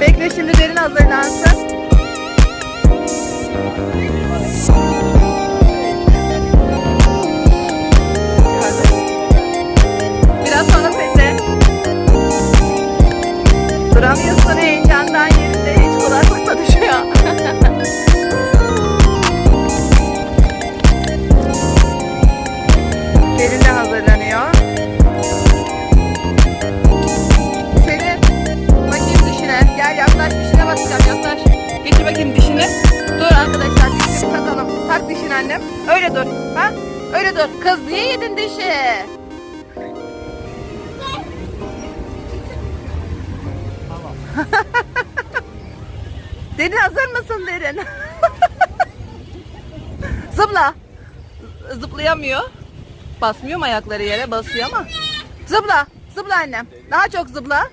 Bekle şimdi derin hazırlansın. Biraz sonra sende. Duramıyorsun heyecandan yerinde hiç kulaklıkla düşüyor. Derin de hazırlanıyor. Annem. Öyle dur. Ha? Öyle dur. Kız niye yedin dişi? Derin hazır mısın Derin? Zıpla. Zıplayamıyor. Basmıyor mu ayakları yere? Basıyor ama. Zıpla. Zıpla annem. Daha çok zıpla.